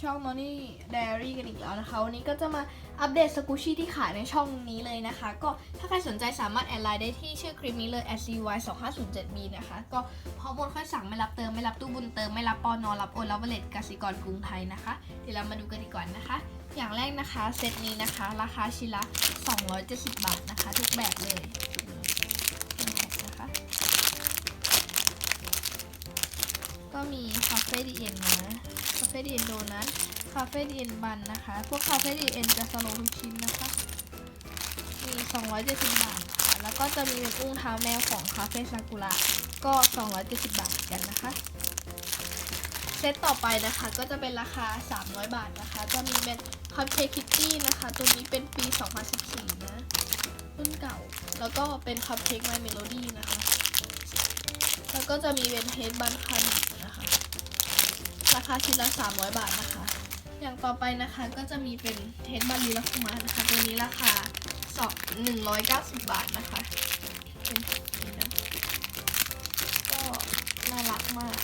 ช่อง m o n y Diary กันอีกแล้วนะคะ วันนี้ก็จะมาอัปเดตสกูชี่ที่ขายในช่องนี้เลยนะคะ ก็ถ้าใครสนใจสามารถแอดไลน์ได้ที่ชื่อคลิปนี้เลย scy 2 5 0 7 b นะคะ ก็พร้อมโอนค่อยสั่งไม่รับเติมไม่รับตู้บุญเติมไม่รับปอนอรับโอนรับเวลตกสิกรกรุงไทยนะคะ เดี๋ยวเรามาดูกันดีกว่อนนะคะ อย่างแรกนะคะเซตนี้นะคะ ราคาชิ้นละ 270 บาทนะคะ ทุกแบบเลยก็มีคาเฟ่ดีเอ็นนะ เฟ่ดีเอ็นโดนัทคาเฟ่ดีเอ็นบันนะคะ พวกคาเฟ่ดีเอ็นจะสโลว์ทุกชิ้นนะคะมี270 บาทค่ะแล้วก็จะมีเป็นอุ้งเท้าแมวของคาเฟ่ซากุระก็ 270 บาทเหมือนกันนะคะ เซตต่อไปนะคะก็จะเป็นราคา 300 บาทนะคะ จะมีเป็นคัพเค้กคิตตี้นะคะ ตัวนี้เป็นปี 2014 นะรุ่นเก่า แล้วก็เป็นคัพเค้กไมเมโลดี้นะคะ แล้วก็จะมีเป็นเฮดบันคัน นะคะราคาชิ้นละ 300 บาทนะคะ อย่างต่อไปนะคะก็จะมีเป็นเฮดบันลีลาคุมานะคะ ตัวนี้ราคาสอง190บาทนะคะเป็นนี่นะก็น่ารักมาก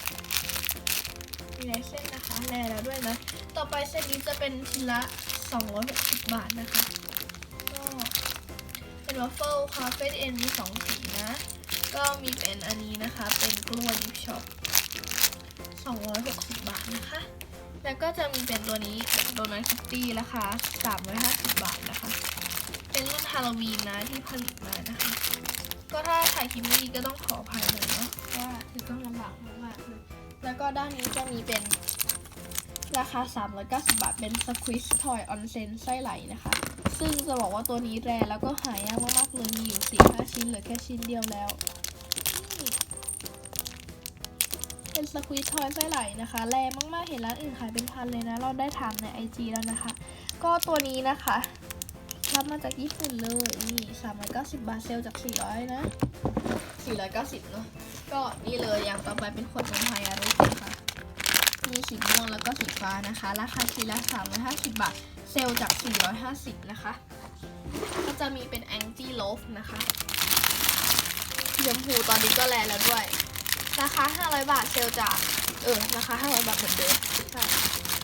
มีลายเส้นนะคะแลแล้วด้วยนะ ต่อไปเส้นนี้จะเป็นชิ้นละ260บาทนะคะ ก็เป็นวัฟเฟิลคาเฟ่เอ็นมีสองสีนะ ก็มีเป็นอันนี้นะคะ เป็นกล้วยดิฟช็อป 260 บาทนะคะ แล้วก็จะมีเป็นตัวนี้โดนัทคิตตี้ราคา350 บาทนะคะ เป็นรุ่นฮาโลวีนนะที่ผลิตมานะคะ ก็ถ้าถ่ายคลิปไม่ดีก็ต้องขออภัยหน่อยเนาะว่าถือต้องลำบากมากๆเลยแล้วก็ด้านนี้จะมีเป็นราคา 390 บาท เป็นสควิชทอยออนเซนไส้ไหลนะคะ ซึ่งจะบอกว่าตัวนี้แรแล้วก็หายากมากๆเลยมีอยู่สี่ห้าชิ้นเหลือแค่ชิ้นเดียวแล้ว เป็นสควิชทอยไส้ไหลนะคะ แรงมากๆ เห็นร้านอื่นขายเป็นพันเลยนะ เราได้ถามใน IG แล้วนะคะ ก็ตัวนี้นะคะรับมาจากญี่ปุ่นเลยนี่390 บาทเซลจาก 400 นะ 490 เนอะก็นี่เลยอย่างต่อไปเป็นขวดนมไฮอารุค่ะมีสีม่วงแล้วก็สีฟ้านะคะ ราคาชิ้นละ 350 บาท เซลจาก 450 นะคะ ก็จะมีเป็นแองจี้โลฟนะคะสีชมพูตอนนี้ก็แลแล้วด้วย ราคา 500 บาทเซลจาก เออ ราคา 500 บาทเหมือนเดิมใช่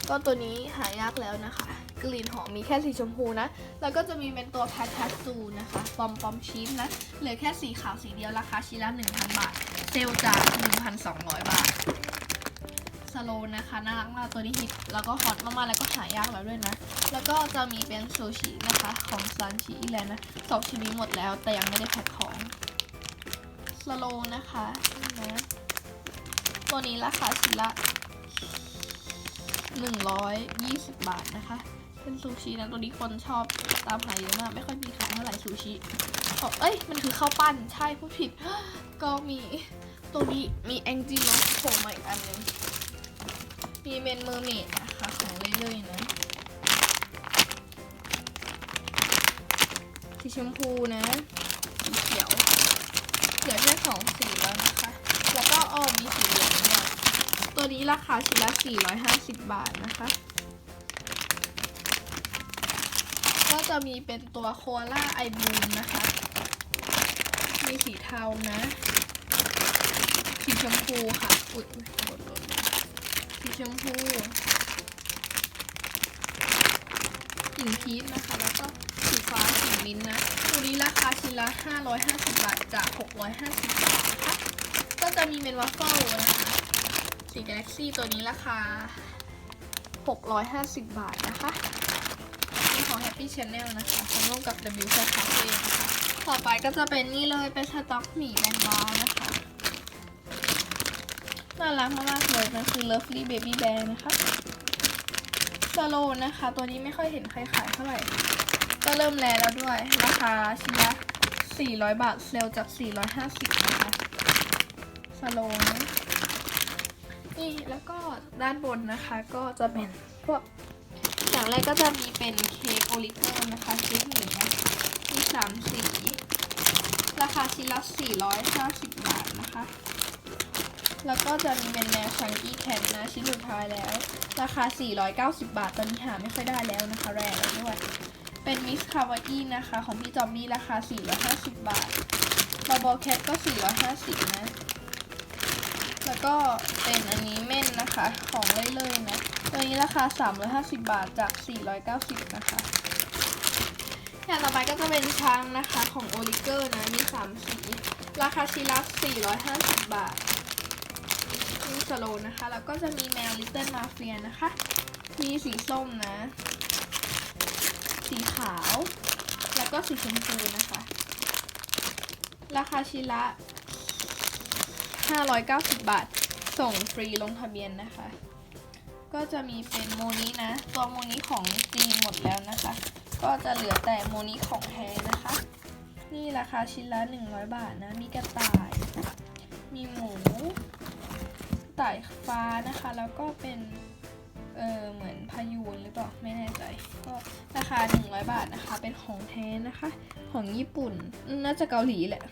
ก็ตัวนี้หายากแล้วนะคะ กลิ่นหอมมีแค่สีชมพูนะ แล้วก็จะมีเป็นตัวแพทแทสูนะคะ ปอมปอมชีสนะ เหลือแค่สีขาวสีเดียวราคาชิ้นละ 1,000 บาท เซลจาก 1,200 บาทสโลนะคะน่ารักมากตัวนี้ฮิตแล้วก็ฮอตมากๆแล้วก็หายากแล้วด้วยนะ แล้วก็จะมีเป็นซูชินะคะของซันชิอีแลนด์นะสองชิ้นนี้หมดแล้วแต่ยังไม่ได้แพ็คของ สโลนะคะนะตัวนี้ราคาชิ้นละ 120 บาทนะคะ เป็นซูชินะ ตัวนี้คนชอบตามหาเยอะมาก ไม่ค่อยมีขายเท่าไหร่ซูชิอ๋อเอ้ย มันคือข้าวปั้น ใช่พูดผิด ก็มี ตัวนี้มีแองจีโนโผล่มาอีกอันหนึง มีเมนเมอร์เมดนะคะของเรื่อยๆนะสีชมพูนะ สีเขียว เหลือแค่สองสีแล้วนะคะ แล้วก็อ้อมีสีเหลืองด้วยตัวนี้ราคาชิ้นละ 450 บาทนะคะ ก็จะมีเป็นตัวโคอาล่าไอบูมนะคะ มีสีเทานะ สีชมพูค่ะ อุ๊ยอุ๊ยโดสีชมพูหิงพีชนะคะ แล้วก็สีฟ้าสีมิ้นท์นะ ตัวนี้ราคาชิ้นละ 550 บาทจาก 650 บาทนะคะก็จะมีเป็นวัฟเฟิลนะคะสีกาแล็กซี่ตัวนี้ราคา 650 บาทนะคะนี่ของ Happy Channel นะคะทำร่วมกับ W c Cafe นะคะต่อไปก็จะเป็นนี่เลยเป็นสต็อกหมี่แบนบาร์นะคะน่ารักมากๆเลยมันคือ Lovely Baby Bear นะคะสโลนะคะ ตัวนี้ไม่ค่อยเห็นใครขายเท่าไหร่ ก็เริ่มแลแล้วด้วย ราคาชิ้นละ400 บาท เซลจาก 450 นะคะสโลนะนี่แล้วก็ด้านบนนะคะก็จะเป็นพวกอย่างแรกก็จะมีเป็นเค้กโอริโกนะคะเค้กหมูมีสามสี ราคาชิ้นละ 450 บาทนะคะ แล้วก็จะมีเป็นแนวชังกี้แคนนะชิ้นสุดท้ายแล้ว ราคา 490 บาท ตอนนี้หาไม่ค่อยได้แล้วนะคะ แรกแล้วด้วย เป็นมิสคาวาอี้นะคะ ของพี่จอมบี้ราคา 450 บาทบอบอแคทก็ 450 นะ แล้วก็เป็นอันนี้เม่นนะคะ ของเล่ยๆนะ ตัวนี้ราคา 350 บาทจาก 490 นะคะ อย่างต่อไปก็จะเป็นช้างนะคะของโอลิเกอร์นะ มี 3 สี ราคาชิ้นละ450 บาทมีสโลนะคะ แล้วก็จะมีแมวลิตเติ้ลมาเฟียนะคะ มีสีส้มนะ สีขาว แล้วก็สีชมพูนะคะ ราคาชิ้นละ 590 บาท ส่งฟรีลงทะเบียนนะคะ ก็จะมีเป็นโมนี้นะ ตัวโมนี้ของจีนหมดแล้วนะคะ ก็จะเหลือแต่โมนี้ของแท้นะคะ นี่ราคาชิ้นละ 100 บาทนะ มีกระต่าย มีหมูกระต่ายฟ้านะคะ แล้วก็เป็น เออเหมือนพายูนหรือเปล่าไม่แน่ใจ ก็ราคา 100 บาทนะคะ เป็นของแท้นะคะ ของญี่ปุ่น น่าจะเกาหลีแหละ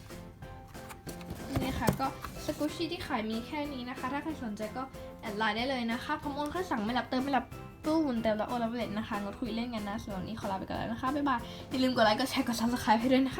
นี่ค่ะก็สกูชี่ที่ขายมีแค่นี้นะคะ ถ้าใครสนใจก็แอดไลน์ได้เลยนะคะพร้อมโอนค่าสั่งไม่รับเติมไม่รับตู้บุญเต็มและโอนรับเลทนะคะงดคุยเล่นกันนะสำหรับวันนี้ขอลาไปก่อนแล้วนะคะบ๊ายบายอย่าลืมกดไลค์กดแชร์กดซับสไครป์ให้ด้วยนะคะ